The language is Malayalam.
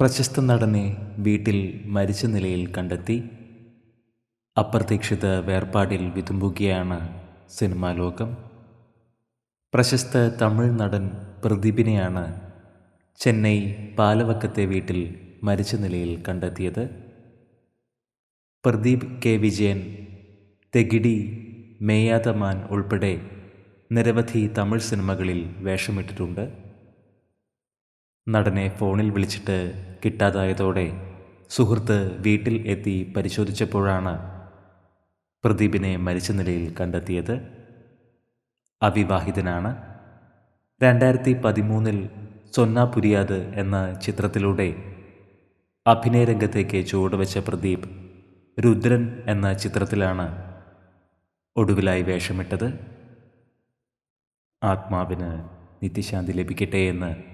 പ്രശസ്ത നടനെ വീട്ടിൽ മരിച്ച നിലയിൽ കണ്ടെത്തി. അപ്രതീക്ഷിത വേർപാടിൽ വിതുമ്പുകയാണ് സിനിമാ ലോകം. പ്രശസ്ത തമിഴ് നടൻ പ്രദീപിനെയാണ് ചെന്നൈ പാലവക്കത്തെ വീട്ടിൽ മരിച്ച നിലയിൽ കണ്ടെത്തിയത്. പ്രദീപ് കെ. വിജയൻ തെഗിഡി മേയാതമാൻ ഉൾപ്പെടെ നിരവധി തമിഴ് സിനിമകളിൽ വേഷമിട്ടിട്ടുണ്ട്. നടനെ ഫോണിൽ വിളിച്ചിട്ട് കിട്ടാതായതോടെ സുഹൃത്ത് വീട്ടിൽ എത്തി പരിശോധിച്ചപ്പോഴാണ് പ്രദീപിനെ മരിച്ച നിലയിൽ കണ്ടെത്തിയത്. അവിവാഹിതനാണ്. രണ്ടായിരത്തി പതിമൂന്നിൽ സൊന്ന പുരിയാത് എന്ന ചിത്രത്തിലൂടെ അഭിനയരംഗത്തേക്ക് ചുവടുവെച്ച പ്രദീപ് രുദ്രൻ എന്ന ചിത്രത്തിലാണ് ഒടുവിലായി വേഷമിട്ടത്. ആത്മാവിന് നിത്യശാന്തി ലഭിക്കട്ടെ എന്ന്